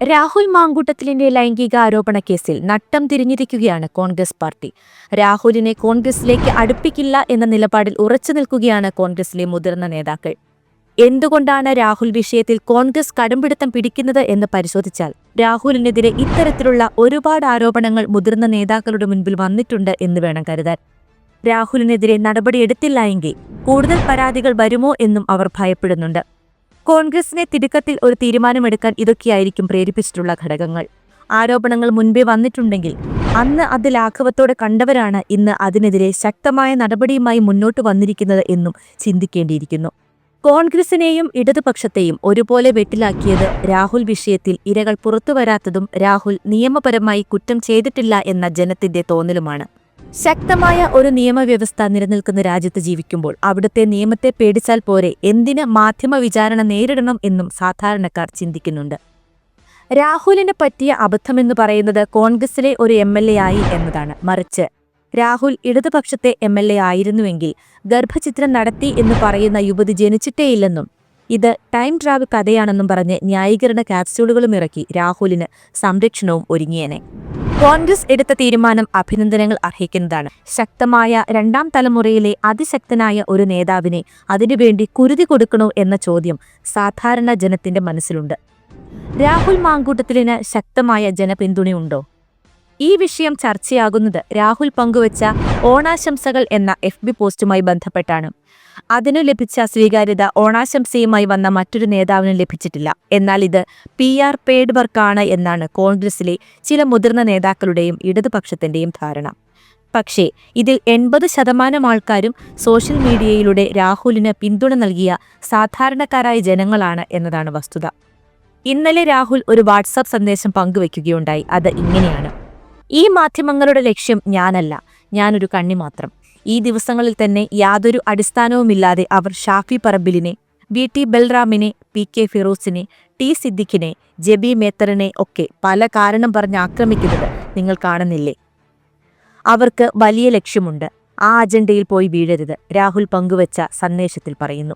രാഹുൽ മാങ്കൂട്ടത്തിലിന്റെ ലൈംഗിക ആരോപണ കേസിൽ നട്ടം തിരിഞ്ഞിരിക്കുകയാണ് കോൺഗ്രസ് പാർട്ടി. രാഹുലിനെ കോൺഗ്രസിലേക്ക് അടുപ്പിക്കില്ല എന്ന നിലപാടിൽ ഉറച്ചു നിൽക്കുകയാണ് കോൺഗ്രസിലെ മുതിർന്ന നേതാക്കൾ. എന്തുകൊണ്ടാണ് രാഹുൽ വിഷയത്തിൽ കോൺഗ്രസ് കടുംപിടുത്തം പിടിക്കുന്നത് എന്ന് പരിശോധിച്ചാൽ രാഹുലിനെതിരെ ഇത്തരത്തിലുള്ള ഒരുപാട് ആരോപണങ്ങൾ മുതിർന്ന നേതാക്കളുടെ മുൻപിൽ വന്നിട്ടുണ്ട് എന്ന് വേണം കരുതാൻ. രാഹുലിനെതിരെ നടപടിയെടുത്തില്ല എങ്കിൽ കൂടുതൽ പരാതികൾ വരുമോ എന്നും അവർ ഭയപ്പെടുന്നുണ്ട്. കോൺഗ്രസിനെ തിടുക്കത്തിൽ ഒരു തീരുമാനമെടുക്കാൻ ഇതൊക്കെയായിരിക്കും പ്രേരിപ്പിച്ചിട്ടുള്ള ഘടകങ്ങൾ. ആരോപണങ്ങൾ മുൻപേ വന്നിട്ടുണ്ടെങ്കിൽ അന്ന് അത് ലാഘവത്തോടെ കണ്ടവരാണ് ഇന്ന് അതിനെതിരെ ശക്തമായ നടപടിയുമായി മുന്നോട്ട് വന്നിരിക്കുന്നത് എന്നും ചിന്തിക്കേണ്ടിയിരിക്കുന്നു. കോൺഗ്രസിനെയും ഇടതുപക്ഷത്തെയും ഒരുപോലെ വെട്ടിലാക്കിയത് രാഹുൽ വിഷയത്തിൽ ഇരകൾ പുറത്തുവരാത്തതും രാഹുൽ നിയമപരമായി കുറ്റം ചെയ്തിട്ടില്ല എന്ന ജനത്തിന്റെ തോന്നലുമാണ്. ശക്തമായ ഒരു നിയമവ്യവസ്ഥ നിലനിൽക്കുന്ന രാജ്യത്ത് ജീവിക്കുമ്പോൾ അവിടുത്തെ നിയമത്തെ പേടിച്ചാൽ പോരെ എന്തിന് മാധ്യമ വിചാരണ നേരിടണം എന്നും സാധാരണക്കാർ ചിന്തിക്കുന്നുണ്ട്. രാഹുലിനെ പറ്റിയ അബദ്ധമെന്ന് പറയുന്നത് കോൺഗ്രസിലെ ഒരു എം എൽ എ ആയി എന്നതാണ്. മറിച്ച് രാഹുൽ ഇടതുപക്ഷത്തെ എം എൽ എ ആയിരുന്നുവെങ്കിൽ ഗർഭചിത്രം നടത്തി എന്ന് പറയുന്ന യുവതി ജനിച്ചിട്ടേയില്ലെന്നും ഇത് ടൈം ട്രാവൽ കഥയാണെന്നും പറഞ്ഞ് ന്യായീകരണ ക്യാപ്സ്യൂളുകളും ഇറക്കി രാഹുലിന് സംരക്ഷണവും ഒരുങ്ങിയേനെ. കോൺഗ്രസ് എടുത്ത തീരുമാനം അഭിനന്ദനങ്ങൾ അർഹിക്കുന്നതാണ്. ശക്തമായ രണ്ടാം തലമുറയിലെ അതിശക്തനായ ഒരു നേതാവിനെ അതിനുവേണ്ടി കുരുതി കൊടുക്കണോ എന്ന ചോദ്യം സാധാരണ ജനത്തിന്റെ മനസ്സിലുണ്ട്. രാഹുൽ മാങ്കൂട്ടത്തിലിന് ശക്തമായ ജനപിന്തുണയുണ്ടോ? ഈ വിഷയം ചർച്ചയാകുന്നത് രാഹുൽ പങ്കുവച്ച ഓണാശംസകൾ എന്ന എഫ് ബി പോസ്റ്റുമായി ബന്ധപ്പെട്ടാണ്. അതിനു ലഭിച്ച സ്വീകാര്യത ഓണാശംസയുമായി വന്ന മറ്റൊരു നേതാവിനും ലഭിച്ചിട്ടില്ല. എന്നാൽ ഇത് പി ആർ പെയ്ഡ് വർക്കാണ് എന്നാണ് കോൺഗ്രസിലെ ചില മുതിർന്ന നേതാക്കളുടെയും ഇടതുപക്ഷത്തിന്റെയും ധാരണ. പക്ഷേ ഇതിൽ എൺപത് ശതമാനം ആൾക്കാരും സോഷ്യൽ മീഡിയയിലൂടെ രാഹുലിന് പിന്തുണ നൽകിയ സാധാരണക്കാരായ ജനങ്ങളാണ് എന്നതാണ് വസ്തുത. ഇന്നലെ രാഹുൽ ഒരു വാട്സാപ്പ് സന്ദേശം പങ്കുവയ്ക്കുകയുണ്ടായി. അത് ഇങ്ങനെയാണ്. ഈ മാധ്യമങ്ങളുടെ ലക്ഷ്യം ഞാനല്ല. ഞാനൊരു കണ്ണി മാത്രം. ഈ ദിവസങ്ങളിൽ തന്നെ യാതൊരു അടിസ്ഥാനവുമില്ലാതെ അവർ ഷാഫി പറമ്പിലിനെ വി. ടി. ബൽറാമിനെ പി. കെ. ഫിറോസിനെ ടി. സിദ്ദിഖിനെ ജബി മേത്തറിനെ ഒക്കെ പല കാരണം പറഞ്ഞ് ആക്രമിക്കുന്നത് നിങ്ങൾ കാണുന്നില്ലേ? അവർക്ക് വലിയ ലക്ഷ്യമുണ്ട്. ആ അജണ്ടയിൽ പോയി വീഴരുത്. രാഹുൽ പങ്കുവച്ച സന്ദേശത്തിൽ പറയുന്നു.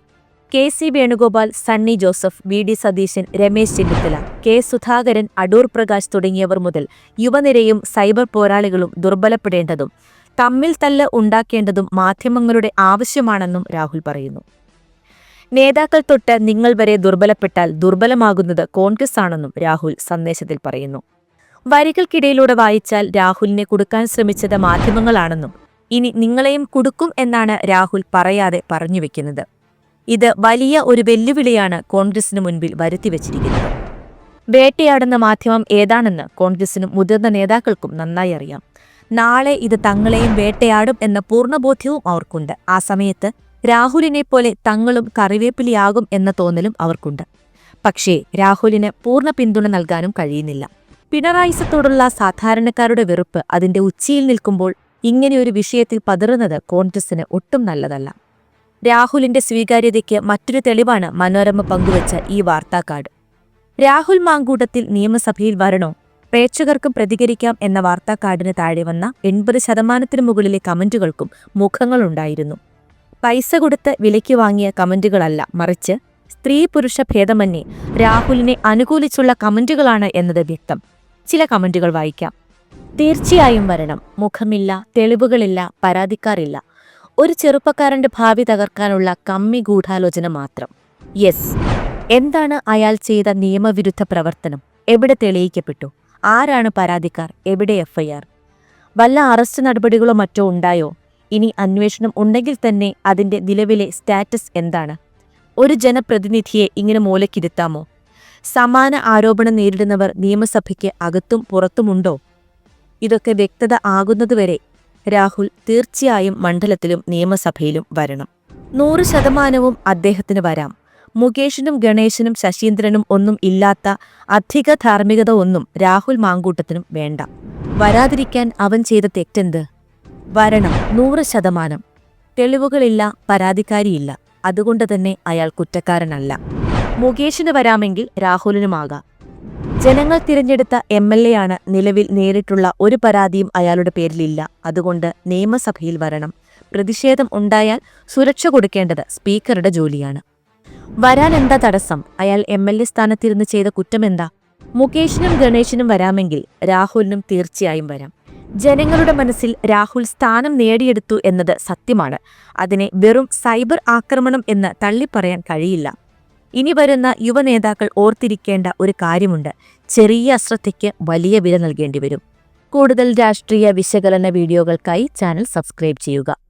K C Venugopal Sunny Joseph V D Satheesan Ramesh Chennithala K Sudhakaran Adoor Prakash തുടങ്ങിയവർ മുതൽ യുവനിരയും സൈബർ പോരാളികളും ദുർബലപ്പെടേണ്ടതും തമ്മിൽ തല്ല് ഉണ്ടാക്കേണ്ടതും മാധ്യമങ്ങളുടെ ആവശ്യമാണെന്നും രാഹുൽ പറയുന്നു. നേതാക്കൾ തൊട്ട് നിങ്ങൾ വരെ ദുർബലപ്പെട്ടാൽ ദുർബലമാകുന്നത് കോൺഗ്രസ് ആണെന്നും രാഹുൽ സന്ദേശത്തിൽ പറയുന്നു. വരികൾക്കിടയിലൂടെ വായിച്ചാൽ രാഹുലിനെ കൊടുക്കാൻ ശ്രമിച്ചത് മാധ്യമങ്ങളാണെന്നും ഇനി നിങ്ങളെയും കൊടുക്കും എന്നാണ് രാഹുൽ പറയാതെ പറഞ്ഞുവെക്കുന്നത് ഇത് വലിയ ഒരു വെല്ലുവിളിയാണ് കോൺഗ്രസിന് മുൻപിൽ വരുത്തിവച്ചിരിക്കുന്നത് വേട്ടയാടുന്ന മാധ്യമം ഏതാണെന്ന് കോൺഗ്രസിനും മുതിർന്ന നേതാക്കൾക്കും നന്നായി അറിയാം. നാളെ ഇത് തങ്ങളെയും വേട്ടയാടും എന്ന പൂർണബോധ്യവും അവർക്കുണ്ട്. ആ സമയത്ത് രാഹുലിനെ പോലെ തങ്ങളും കറിവേപ്പിലിയാകും എന്ന തോന്നലും അവർക്കുണ്ട്. പക്ഷേ രാഹുലിന് പൂർണ പിന്തുണ നൽകാനും കഴിയുന്നില്ല. പിണറായിസത്തോടുള്ള സാധാരണക്കാരുടെ വെറുപ്പ് അതിന്റെ ഉച്ചിയിൽ നിൽക്കുമ്പോൾ ഇങ്ങനെയൊരു വിഷയത്തിൽ പതറുന്നത് കോൺഗ്രസിന് ഒട്ടും നല്ലതല്ല. രാഹുലിന്റെ സ്വീകാര്യതയ്ക്ക് മറ്റൊരു തെളിവാണ് മനോരമ പങ്കുവച്ച ഈ വാർത്താ കാർഡ് രാഹുൽ മാങ്കൂട്ടത്തിൽ നിയമസഭയിൽ വരണോ? പ്രേക്ഷകർക്കും പ്രതികരിക്കാം എന്ന വാർത്താ കാർഡിന് താഴെ വന്ന എൺപത് ശതമാനത്തിനു മുകളിലെ കമന്റുകൾക്കും മുഖങ്ങളുണ്ടായിരുന്നു. പൈസ കൊടുത്ത് വിലയ്ക്ക് വാങ്ങിയ കമന്റുകളല്ല മറിച്ച് സ്ത്രീ പുരുഷ ഭേദമന്യേ രാഹുലിനെ അനുകൂലിച്ചുള്ള കമന്റുകളാണ് എന്നത് വ്യക്തം. ചില കമന്റുകൾ വായിക്കാം. തീർച്ചയായും വരണം. മുഖമില്ല തെളിവുകളില്ല പരാതിക്കാറില്ല ഒരു ചെറുപ്പക്കാരന്റെ ഭാവി തകർക്കാനുള്ള കമ്മി ഗൂഢാലോചന മാത്രം. യെസ് എന്താണ് അയാൾ ചെയ്ത നിയമവിരുദ്ധ പ്രവർത്തനം? എവിടെ തെളിയിക്കപ്പെട്ടു? ആരാണ് പരാതിക്കാർ? എവിടെ എഫ്ഐആർ? വല്ല അറസ്റ്റ് നടപടികളോ മറ്റോ ഉണ്ടായോ? ഇനി അന്വേഷണം ഉണ്ടെങ്കിൽ തന്നെ അതിന്റെ നിലവിലെ സ്റ്റാറ്റസ് എന്താണ്? ഒരു ജനപ്രതിനിധിയെ ഇങ്ങനെ മൂലക്കിരുത്താമോ? സമാന ആരോപണം നേരിടുന്നവർ നിയമസഭയ്ക്ക് അകത്തും പുറത്തുമുണ്ടോ? ഇതൊക്കെ വ്യക്തത ആകുന്നതുവരെ രാഹുൽ തീർച്ചയായും മണ്ഡലത്തിലും നിയമസഭയിലും വരണം. നൂറ് ശതമാനവും അദ്ദേഹത്തിന് വരാം. മുകേഷിനും ഗണേശനും ശശീന്ദ്രനും ഒന്നും ഇല്ലാത്ത അധിക ധാർമ്മികത ഒന്നും രാഹുൽ മാങ്കൂട്ടത്തിനും വേണ്ട. വരാതിരിക്കാൻ അവൻ ചെയ്ത തെറ്റെന്ത്? വരണം നൂറ് ശതമാനം. തെളിവുകളില്ല പരാതിക്കാരിയില്ല. അതുകൊണ്ട് തന്നെ അയാൾ കുറ്റക്കാരനല്ല. മുകേഷിന് വരാമെങ്കിൽ രാഹുലിനുമാകാം. ജനങ്ങൾ തിരഞ്ഞെടുത്ത എം എൽ എ ആണ് നിലവിൽ നേരിട്ടുള്ള ഒരു പരാതിയും അയാളുടെ പേരിലില്ല. അതുകൊണ്ട് നിയമസഭയിൽ വരണം. പ്രതിഷേധം ഉണ്ടായാൽ സുരക്ഷ കൊടുക്കേണ്ടത് സ്പീക്കറുടെ ജോലിയാണ്. വരാൻ എന്താ തടസ്സം? അയാൾ എം എൽ എ സ്ഥാനത്തിരുന്ന് ചെയ്ത കുറ്റമെന്താ? മുകേഷിനും ഗണേഷിനും വരാമെങ്കിൽ രാഹുലിനും തീർച്ചയായും വരാം. ജനങ്ങളുടെ മനസ്സിൽ രാഹുൽ സ്ഥാനം നേടിയെടുത്തു എന്നത് സത്യമാണ്. അതിനെ വെറും സൈബർ ആക്രമണം എന്ന് തള്ളിപ്പറയാൻ കഴിയില്ല. ഇനി വരുന്ന യുവനേതാക്കൾ ഓർത്തിരിക്കേണ്ട ഒരു കാര്യമുണ്ട്. ചെറിയ അശ്രദ്ധയ്ക്ക് വലിയ വില നൽകേണ്ടി വരും കൂടുതൽ രാഷ്ട്രീയ വിശകലന വീഡിയോകൾക്കായി ചാനൽ സബ്സ്ക്രൈബ് ചെയ്യുക.